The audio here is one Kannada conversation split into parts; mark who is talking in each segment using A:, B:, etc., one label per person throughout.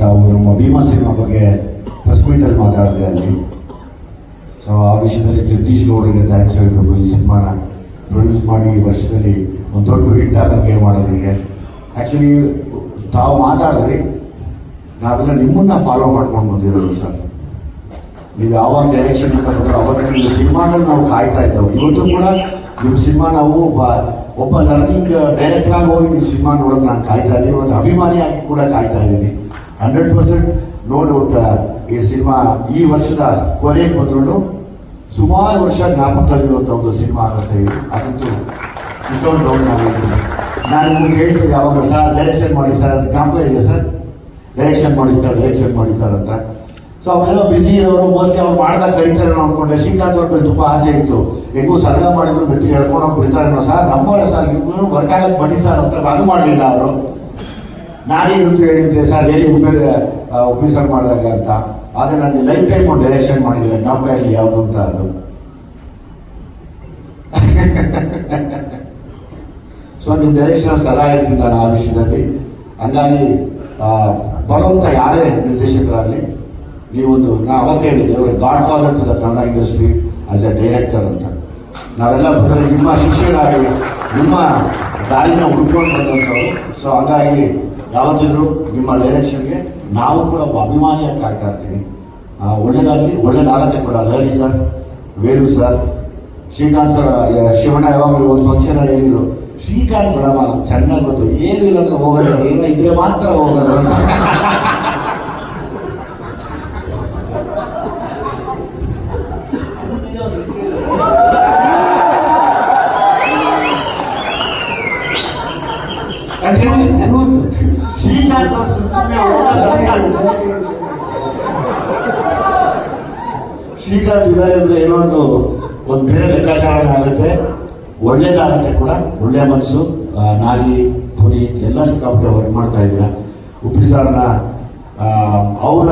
A: ತಾವು ನಮ್ಮ ಭೀಮಾ ಸಿನಿಮಾ ಬಗ್ಗೆ ಪ್ರೆಸ್ ಮೀಟಲ್ಲಿ ಮಾತಾಡಿದೆ ಅಲ್ಲಿ. ಸೊ ಆ ವಿಷಯದಲ್ಲಿ ಜಗದೀಶ್ ಗೌಡರಿಗೆ ಥ್ಯಾಂಕ್ಸ್ ಹೇಳಬೇಕು. ಈ ಸಿನಿಮಾನ ಪ್ರೊಡ್ಯೂಸ್ ಮಾಡಿ ಈ ವರ್ಷದಲ್ಲಿ ಒಂದು ದೊಡ್ಡ ಹಿಟ್ ಆಗಂಗೆ ಮಾಡೋದಕ್ಕೆ. ಆ್ಯಕ್ಚುಲಿ ತಾವು ಮಾತಾಡಿದ್ರಿ. ನಾವೆಲ್ಲ ನಿಮ್ಮನ್ನ ಫಾಲೋ ಮಾಡ್ಕೊಂಡು ಬಂದಿರೋದು ಸರ್. ನೀವು ಯಾವಾಗ ಡೈರೆಕ್ಷನ್ ಅಂತ ಅವಾಗ ಸಿನಿಮಾದಲ್ಲಿ ನಾವು ಕಾಯ್ತಾ ಇದ್ದವು. ಇವತ್ತು ಕೂಡ ನಿಮ್ಮ ಸಿನಿಮಾ ನಾವು ಒಬ್ಬ ಲರ್ನಿಂಗ್ ಡೈರೆಕ್ಟರ್ ಆಗಿ ಹೋಗಿ ನಿಮ್ಮ ಸಿನಿಮಾ ನೋಡೋಕೆ ನಾನು ಕಾಯ್ತಾ ಇದ್ದೀನಿ. ಒಂದು ಅಭಿಮಾನಿಯಾಗಿ ಕೂಡ ಕಾಯ್ತಾ ಇದ್ದೀನಿ. ಹಂಡ್ರೆಡ್ ಪರ್ಸೆಂಟ್ ನೋಡ್ಬಿಟ್ಟ ಈ ಸಿನಿಮಾ ಈ ವರ್ಷದ ಕೊನೆಗೆ ಬಂದ್ರು ಸುಮಾರು ವರ್ಷ ಜ್ಞಾಪಕದಲ್ಲಿರುವಂಥ ಒಂದು ಸಿನಿಮಾ ಆಗುತ್ತೆ ಅದಂತೂ ವಿತೌಟ್ ಡೌಟ್ ನಾನು ಹೇಳ್ತೀನಿ ನಾನು ನಿಮ್ಗೆ ಹೇಳ್ತಿದ್ದೆ ಯಾವಾಗ ಸರ್ ಡೈರೆಕ್ಷನ್ ಮಾಡಿ, ಸರ್. ಜ್ಞಾಪಕ ಇದೆ ಸರ್? ಡೈರೆಕ್ಷನ್ ಮಾಡಿ, ಸರ್ ಡೈರೆಕ್ಷನ್ ಮಾಡಿ, ಸರ್ ಅಂತ. ಸೊ ಅವರೆಲ್ಲ ಬಿಸಿ ಇರೋರು ಮೋಸ್ಟ್ಲಿ ಅವ್ರು ಮಾಡ್ದಾಗ ಕರೀತಾರೆ ಅನ್ಕೊಂಡೆ. ಶ್ರೀಕಾಂತ್ ಅವ್ರ ಮೇಲೆ ತುಂಬಾ ಆಸೆ ಇತ್ತು. ಹೆಂಗೂ ಸರ್ಗ ಮಾಡಿದ್ರು, ಬೆತ್ತಿ ಹೇಳ್ಕೊಂಡು ಬಿಡ್ತಾರೆ ಸರ್, ನಮ್ಮವರೇ ಸರ್ ಇಬ್ಬರು ವರ್ಕ್ ಬನ್ನಿ, ಸರ್ ಅಂತ, ಅದು ಮಾಡಲಿಲ್ಲ ಅವರು. ನಾನೇನಂತ ಹೇಳಿದ್ದೆ, ಸರ್, ಹೇಳಿ ಉಪಯೋಗ ಉಪಯೋಗ ಮಾಡಿದಾಗ ಅಂತ. ಆದರೆ ನನಗೆ ಲೈಫ್ ಟೈಮ್ ಒಂದು ಡೈರೆಕ್ಷನ್ ಮಾಡಿದ್ರೆ ಜ್ಞಾಪಕ ಇರಲಿ ಯಾವುದು ಅಂತ ಅದು. ಸೊ ನಿಮ್ಮ ಡೈರೆಕ್ಷನ್ ಸದಾ ಇರ್ತೀನಿ ನಾನು ಆ ವಿಷಯದಲ್ಲಿ. ಹಂಗಾಗಿ ಬರುವಂಥ ಯಾರೇ ನಿರ್ದೇಶಕರಾಗಲಿ, ನೀವೊಂದು, ನಾ ಅವತ್ತು ಹೇಳಿದ್ದೆ ಅವರು godfather to the Kannada industry as a director ಅಂತ. ನಾವೆಲ್ಲ ನಿಮ್ಮ ಶಿಷ್ಯರಾಗಿ, ನಿಮ್ಮ ದಾರಿನ ಹುಡ್ಕೊಂಡು ಬಂದಂಥವ್ರು ಸೊ ಹಂಗಾಗಿ ಯಾವತ್ತಿದ್ರು ನಿಮ್ಮ ಡೈರೆಕ್ಷನ್ಗೆ ನಾವು ಕೂಡ ಒಬ್ಬ ಅಭಿಮಾನಿಯಾಗಿ ಕಾಯ್ತಾ ಇರ್ತೀವಿ ಒಳ್ಳೇದಾಗಲಿ ಒಳ್ಳೇದಾಗತ್ತೆ ಕೂಡ. Lahari sir Venu sir Srikanth sir Shivanna ಯಾವಾಗಲೂ ಒಂದು ಫಂಕ್ಷನ್ ಅಲ್ಲಿ ಹೇಳಿದ್ರು ಶ್ರೀಕಾಂತ್ ಬಿಡಮ್ಮ ಚೆನ್ನಾಗಿ ಗೊತ್ತು. ಏನಿಲ್ಲ ಅಂದ್ರೆ ಹೋಗೋದು ಏನೋ ಇದ್ರೆ ಮಾತ್ರ ಹೋಗೋದು ಅಂತ. ಶ್ರೀಕಾಂತ್ ಇದ್ದಾರೆ ಅಂದ್ರೆ ಏನೋ ಒಂದು ಒಂದು ಬೇರೆ ಲೆಕ್ಕಾಚಾರ ಆಗುತ್ತೆ. ಒಳ್ಳೇದಾಗುತ್ತೆ ಕೂಡ, ಒಳ್ಳೆ ಮನಸ್ಸು ನಾಯಿ ಪುನೀತ್ ಎಲ್ಲ ಸಿಕ್ಕಾಪಟ್ಟೆ ವರ್ಕ್ ಮಾಡ್ತಾ ಇದ್ದೀರಾ. ಉಪ್ಪಿ ಅವರ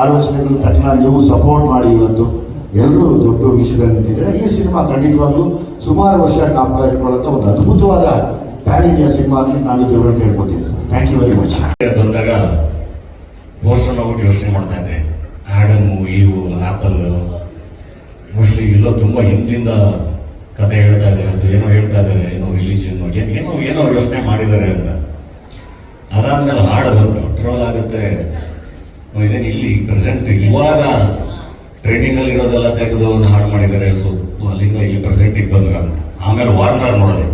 A: ಆಲೋಚನೆಗಳು ತಕ್ಷಣ ನೀವು ಸಪೋರ್ಟ್ ಮಾಡಿ ಇವತ್ತು. ಎಲ್ಲರೂ ದೊಡ್ಡ ವಿಷಯದಲ್ಲಿ ನಿಂತಿದ್ದಾರೆ ಈ ಸಿನಿಮಾ ಖಂಡಿತವಾಗ್ಲೂ ಸುಮಾರು ವರ್ಷ ಜ್ಞಾಪಕ ಇಟ್ಕೊಳ್ಳುವಂಥ ಒಂದು ಅದ್ಭುತವಾದ ಪ್ಯಾನ್ ಇಂಡಿಯಾ ಸಿನಿಮಾ ಅಂತ ನಾನು ದೇವರ ಕೇಳ್ಕೊತೀನಿ ಥ್ಯಾಂಕ್ ಯು ವೆರಿ ಮಚ್
B: ಬಂದಾಗ ಪೋಸ್ಟರ್ ಹೋಗ್ಬಿಟ್ಟು ಯೋಚನೆ ಮಾಡ್ತಾ ಇದ್ದೆ. ಆಡಮು ಇವು ಆಪಲ್ ಮೋಸ್ಟ್ಲಿ ಎಲ್ಲೋ ತುಂಬ ಹಿಂದಿಂದ ಕತೆ ಹೇಳ್ತಾ ಇದ್ದಾರೆ ಅಥವಾ ಏನೋ ಹೇಳ್ತಾ ಇದ್ದಾರೆ, ಏನೋ ರಿಲೀಜಿಯನ್ ಏನೋ ಏನೋ ಯೋಚನೆ ಮಾಡಿದ್ದಾರೆ ಅಂತ. ಅದಾದ್ಮೇಲೆ ಹಾಡು ಬಂತು. ಟ್ರೋಲ್ ಆಗುತ್ತೆ. ಇದೇನು ಇಲ್ಲಿ ಪ್ರೆಸೆಂಟ್ ಇವಾಗ ಟ್ರೆಂಡಿಂಗ್ ಅಲ್ಲಿ ಇರೋದೆಲ್ಲ ತೆಗೆದು ಒಂದು ಹಾಡು ಮಾಡಿದ್ದಾರೆ. ಸೊ ಅಲ್ಲಿಂದ ಇಲ್ಲಿ ಪ್ರೆಸೆಂಟಿಗೆ ಬಂದ್ರ ಅಂತ. ಆಮೇಲೆ ವಾರ್ನರ್ ನೋಡಿದೆ.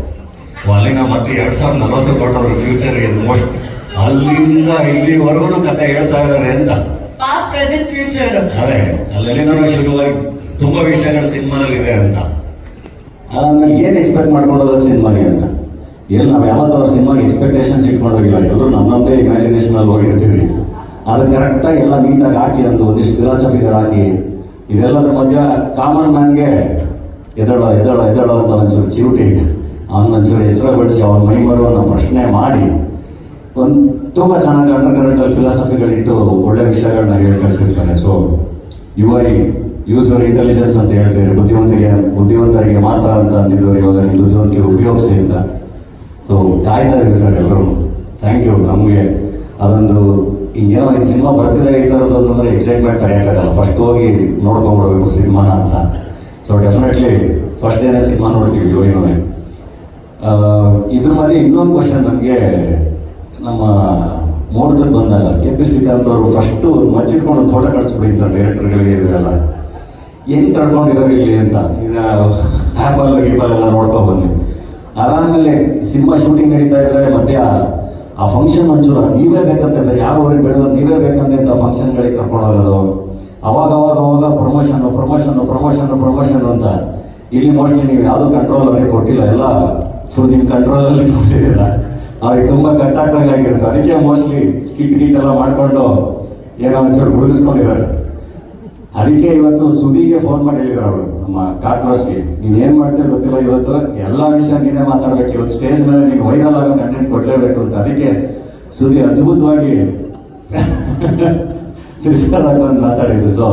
B: ಓ, ಅಲ್ಲಿಂದ ಮತ್ತೆ ಎರಡ್ ಸಾವಿರದ ನಲವತ್ತು ಕೊಟ್ಟವ್ರ ಫ್ಯೂಚರ್ ಮೋಸ್ಟ್ ಅಲ್ಲಿಂದ ಇಲ್ಲಿವರೆಗೂ ಕತೆ ಹೇಳ್ತಾ ಇದ್ದಾರೆ ಅಂತ.
C: ಪಾಸ್ಟ್ ಪ್ರೆಸೆಂಟ್ ಫ್ಯೂಚರ್
B: ಅದೇ ಅಲ್ಲೆಲ್ಲಿಂದ ಶುರುವಾಗಿ ತುಂಬಾ ವಿಷಯಗಳು ಸಿನಿಮಾದಲ್ಲಿ ಇದೆ ಅಂತ.
D: ಆಮೇಲೆ ಏನು ಎಕ್ಸ್ಪೆಕ್ಟ್ ಮಾಡ್ಕೊಳ್ಳೋದು ಸಿನಿಮಾಗೆ ಅಂತ? ಏನು ನಾವು ಯಾವತ್ತೂ ಅವ್ರ ಸಿನಿಮಾಗೆ ಎಕ್ಸ್ಪೆಕ್ಟೇಷನ್ಸ್ ಇಟ್ಕೊಂಡೋಗಿಲ್ಲ ಎಲ್ಲರೂ ನಮ್ಮ ನಮ್ಮದೇ ಇಮ್ಯಾಜಿನೇಷನ್ ಅಲ್ಲಿ ಹೋಗಿರ್ತೀವಿ. ಅದು ಕರೆಕ್ಟಾಗಿ ಎಲ್ಲ ನೀಟಾಗಿ ಹಾಕಿ ಅಂತ ಒಂದಿಷ್ಟು ಫಿಲಾಸಫಿಗಳು ಹಾಕಿ ಇದೆಲ್ಲದ್ರ ಮಧ್ಯ ಕಾಮನ್ ಮ್ಯಾನ್ಗೆ ಎದಳೋ ಎದಳೋ ಎದಳೋ ಅಂತ ಒಂಚೂರು ಚಿರುಟಿ ಅವನ ಹೆಸರು ಬಳಸಿ ಅವನ ಮೈ ಮರುವನ್ನ ಪ್ರಶ್ನೆ ಮಾಡಿ, ಒಂದು ತುಂಬ ಚೆನ್ನಾಗಿ ಅಂಡರ್ ಕರೆಂಟಲ್ಲಿ ಫಿಲಾಸಫಿಗಳಿಟ್ಟು ಒಳ್ಳೆ ವಿಷಯಗಳನ್ನ ಹೇಳಿ ಕಳಿಸಿರ್ತಾರೆ. So you I use your intelligence ಅಂತ ಹೇಳ್ತಾರೆ ಬುದ್ಧಿವಂತರಿಗೆ ಬುದ್ಧಿವಂತರಿಗೆ ಮಾತ್ರ ಅಂತ ಅಂದಿದ್ದವರು ಇವಾಗ ಬುದ್ಧಿವಂತಿಗೆ ಉಪಯೋಗಿಸಿ ಅಂತ. ಸೊ ಕಾಯ್ತಾ ಸರ್ ಎಲ್ಲರೂ ಥ್ಯಾಂಕ್ ಯು ನಮಗೆ ಅದೊಂದು ಹಿಂಗೇನೋ ಈ ಸಿನಿಮಾ ಬರ್ತಿದೆ ಈ ಥರದ್ದು ಅಂತಂದ್ರೆ ಎಕ್ಸೈಟ್ಮೆಂಟ್ ಕರೆಯೋಕ್ಕಾಗಲ್ಲ ಫಸ್ಟ್ ಹೋಗಿ ನೋಡ್ಕೊಂಡ್ಬಿಡ್ಬೇಕು ಸಿನಿಮಾನ ಅಂತ. ಸೊ ಡೆಫಿನೆಟ್ಲಿ ಫಸ್ಟ್ ಡೇನೇ ಸಿನಿಮಾ ನೋಡ್ತೀವಿ ಯೋಗಿನವೇ ಇದ್ರ ಮೇಲೆ ಇನ್ನೊಂದು ಕ್ವಶನ್ ನನಗೆ ನಮ್ಮ ಮೂರ್ತಿ ಬಂದಾಗ ಕೆ ಪಿ ಶ್ರೀಕಾಂತ್ ಅವರು ಫಸ್ಟು ಮಚ್ಚಿಟ್ಕೊಂಡು ಫೋಟೋ ಕಳಿಸ್ಬಿಟ್ಟಿದ್ದಾರೆ ಡೈರೆಕ್ಟರ್ಗಳಿಗೆ ಇದೆಲ್ಲ ಏನು ತಡ್ಕೊಂಡಿದ್ದಾರೆ ಇಲ್ಲಿ ಅಂತ? ಈಗ ಆ್ಯಪಲ್ ಗೀಪಲ್ ಎಲ್ಲ ನೋಡ್ಕೊಂಡು ಬಂದ್ವಿ. ಅದಾದಮೇಲೆ ಸಿನಿಮಾ ಶೂಟಿಂಗ್ ನಡೀತಾ ಇದ್ರೆ ಮಧ್ಯ ಆ- ಫಂಕ್ಷನ್ ಒಂಚೂರು, ನೀವೇ ಬೇಕಂತ ಯಾರು ಅವ್ರಿಗೆ ಬೇಡ ನೀವೇ ಬೇಕಂತ ಇಂಥ ಫಂಕ್ಷನ್ಗಳಿಗೆ ಕರ್ಕೊಂಡು ಹೋಗೋದು. ಅವಾಗ ಅವಾಗ ಅವಾಗ ಪ್ರಮೋಷನ್ ಪ್ರಮೋಷನ್ ಪ್ರಮೋಷನ್ ಪ್ರಮೋಷನ್ ಅಂತ. ಇಲ್ಲಿ ಮೋಸ್ಟ್ಲಿ ನೀವು ಯಾವುದು ಕಂಟ್ರೋಲ್ ಅವ್ರಿಗೆ ಕೊಟ್ಟಿಲ್ಲ, ಎಲ್ಲ ಫುಲ್ ಕಂಟ್ರೋಲ್ ಕಂಟ್ರೋಲಲ್ಲಿ ಕೊಟ್ಟಿದ್ದೀರ ಅವ್ರಿಗೆ ತುಂಬ ಕಟ್ಟಾಗ್ದಂಗಾಗಿರುತ್ತೆ ಅದಕ್ಕೆ ಮೋಸ್ಟ್ಲಿ ಸ್ಕಿಟ್ ಗೀಟ್ ಎಲ್ಲ ಮಾಡಿಕೊಂಡು ಏನೋ ಒಂಚೂರು ಗುಡಿಸ್ಕೊಂಡಿದ್ದಾರೆ ಅದಕ್ಕೆ ಇವತ್ತು ಸುದೀಗೆ ಫೋನ್ ಮಾಡಿ ಹೇಳಿದ್ರು ಅವರು. ನಮ್ಮ ಕಾಕ್ರೋಸ್ಗೆ ನೀವ್ ಏನ್ ಮಾಡ್ತೀರ ಗೊತ್ತಿಲ್ಲ ಇವತ್ತು. ಎಲ್ಲಾ ವಿಷಯ ನೀನೇ ಮಾತಾಡ್ಬೇಕು. ಇವತ್ತು ಸ್ಟೇಜ್ ಮೇಲೆ ನೀನು ವೈರಲ್ ಆಗೋ ಕಂಟೆಂಟ್ ಕೊಡ್ಲೇಬೇಕು ಅಂತ. ಅದಕ್ಕೆ ಸುದಿ ಅದ್ಭುತವಾಗಿ ತಿರ್ಸ್ಕೊಂಡಾಗ ಬಂದು ಮಾತಾಡಿದ್ರು. ಸೊ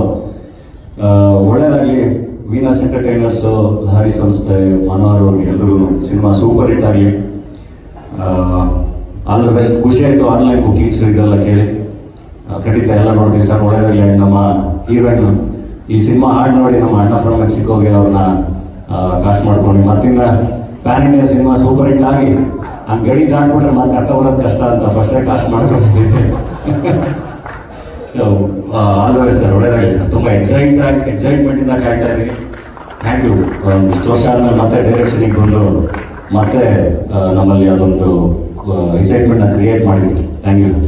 D: ವೀನಸ್ ಎಂಟರ್ಟೈನರ್ಸ್ ಲಹರಿ ಸಂಸ್ಥೆ ಮನೋಹರ್ ಅವ್ರಿಗೆ ಎಲ್ಲರೂ ಸಿನಿಮಾ ಸೂಪರ್ ಹಿಟ್ ಆಗಲಿ ಆಲ್ ದ ಬೆಸ್ಟ್ ಖುಷಿ ಆಯಿತು ಆನ್ಲೈನ್ ಬುಕಿಂಗ್ಸ್ ಇದೆಲ್ಲ ಕೇಳಿ. ಖಂಡಿತ ಎಲ್ಲ ನೋಡ್ತೀವಿ ಸರ್. ಒಳ್ಳೆಯದಾಗಲಿ ನಮ್ಮ ಹೀರೋಯಿನ್ ಈ ಸಿನಿಮಾ ಹಾಡು ನೋಡಿ ನಮ್ಮ ಅಣ್ಣ ಫ್ರಮ್ ಮೆಕ್ಸಿಕೋಗೆ ಅವ್ರನ್ನ ಕಾಸ್ಟ್ ಮಾಡ್ಕೊಂಡು. ಮತ್ತಿಂದ pan India cinema super hit ಆಗಿ ಆ ಗಡಿ ದಾಟ್ಬಿಟ್ರೆ ಮತ್ತೆ ಅಟ್ಟ ಬರೋದು ಕಷ್ಟ ಅಂತ ಫಸ್ಟೇ ಕಾಸ್ಟ್ ಮಾಡ್ಕೊಂಡು ಆಲ್ ದ ಸರ್ ಒಳ್ಳೆಯದಾಗಲಿ ಸರ್ ತುಂಬ ಎಕ್ಸೈಟ್ ಆಗಿ ಎಕ್ಸೈಟ್ಮೆಂಟಿಂದ ಕಾಯ್ತಾ ಇದ್ದೀವಿ. ಥ್ಯಾಂಕ್ ಯು ಇಷ್ಟು ವರ್ಷ ಆದಮೇಲೆ ಮತ್ತೆ ಡೈರೆಕ್ಷನಿಗೆ ಬಂದು ಮತ್ತೆ ನಮ್ಮಲ್ಲಿ ಅದೊಂದು ಎಕ್ಸೈಟ್ಮೆಂಟ್ನ ಕ್ರಿಯೇಟ್ ಮಾಡಿದ್ವಿ ಥ್ಯಾಂಕ್ ಯು ಸರ್